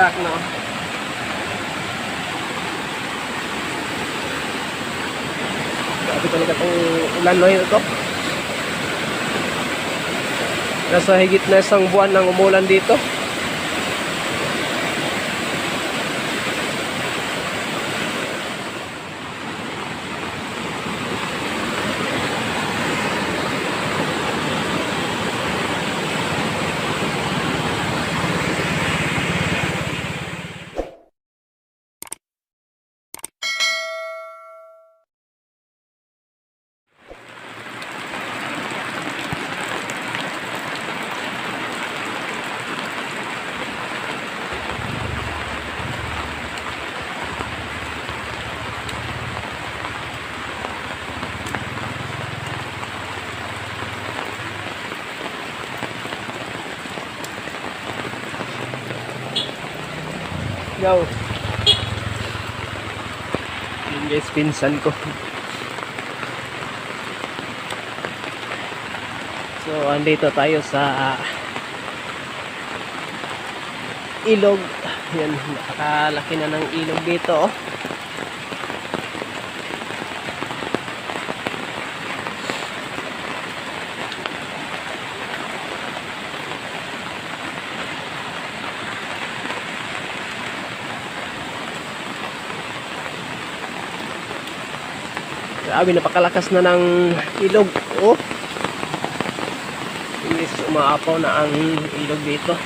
Nag-crack no. Grabe talaga itong ulan no ito. Nasa higit na isang buwan ng umulan dito. Yo. Yung guys, pinsan ko. So, andito tayo sa ilog. Yan, napakalaki na ng ilog dito. Oh. Grabe, napakalakas na ng ilog. Oh. Imbis umaapaw na ang ilog dito.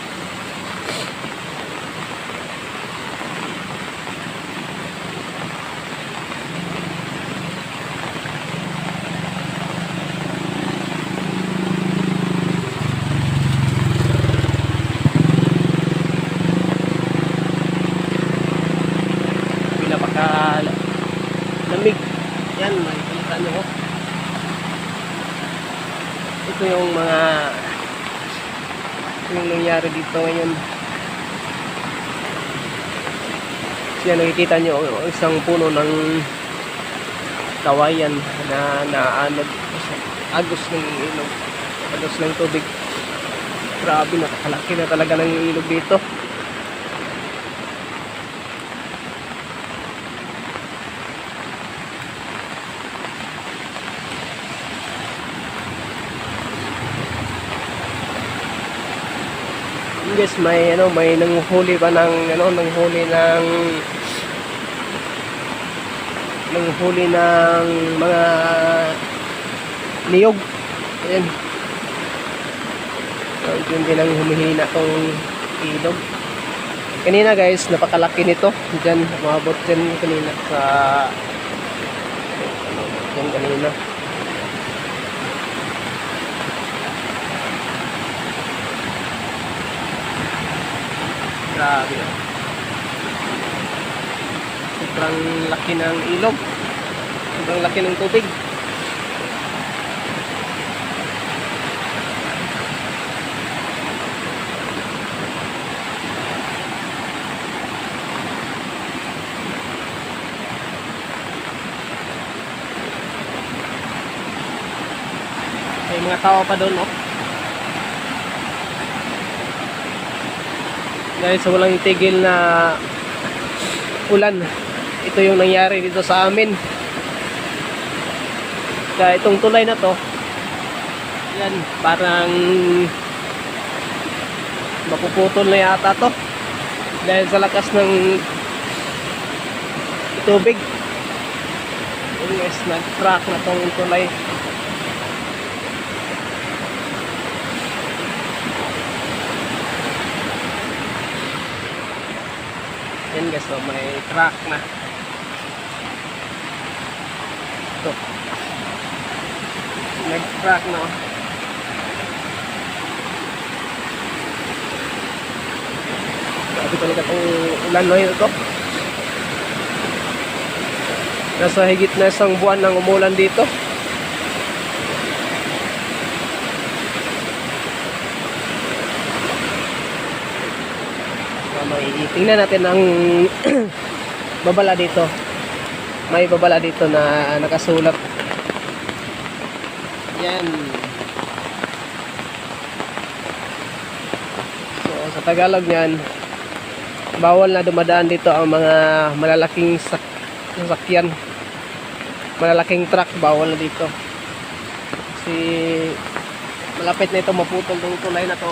Yan, makikita nyo. Ito yung mga yung nangyari dito ngayon. Yan, nakikita nyo isang puno ng kawayan na naanod agos ng ilog. Agos ng tubig. Grabe, nakakalaki na talaga ng ilog dito. Yes, may ano, may nanghuli ba ng ano, nanghuli ng nanghuli ng mga niyog. Ayan. So, yun din ang humihina tong ilog. Kanina guys, napakalaki nito. Diyan, umabot dyan kanina sa ano, dyan kanina. Grabe. Sobrang laki ng ilog. Sobrang laki ng tubig. May mga tao pa doon, oh. Dahil sa walang tigil na ulan. Ito yung nangyari dito sa amin. Kaya itong tulay na to yan parang mapuputol na yata to dahil sa lakas ng tubig. Yung guys nag crack na tong tulay guys, so may crack na. Ito. Nag-crack na. oh. Grabe talaga itong ulan no ito. Nasa higit na isang buwan ng umulan dito. May tingnan natin ang babala dito. May babala dito na nakasulat. Yan. So, sa Tagalog niyan, bawal na dumadaan dito ang mga malalaking sak sasakyan malalaking truck bawal na dito kasi malapit na ito maputol tong tulay na to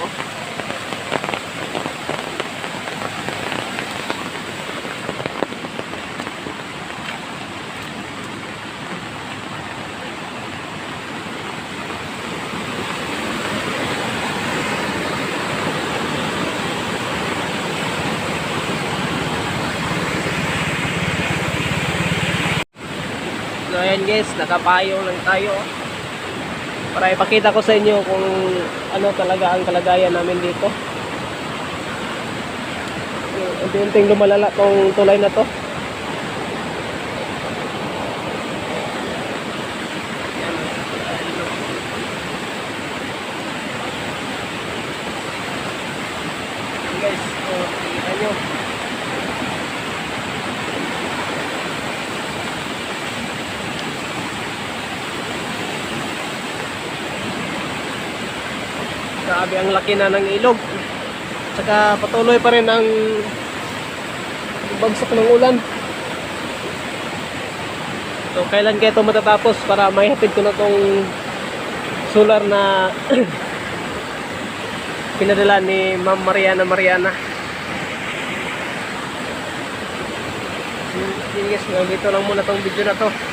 So ayan guys, nakapayong lang tayo. Para ipakita ko sa inyo kung ano talaga ang kalagayan namin dito. Unti-unting lumalala tong tulay na to. Ayan, guys, oh, kita nyo. Grabe ang laki na ng ilog. Saka patuloy pa rin ang bagsak ng ulan. So kailan kaya ito matatapos para maihatid ko na tong solar na pinadala ni Ma'am Mariana Mariana. Sige guys, dito lang muna tong video na to.